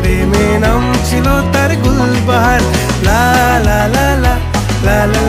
প্রেমে নাম ছিল তার গুলবাহার লা লা লা লা লা লা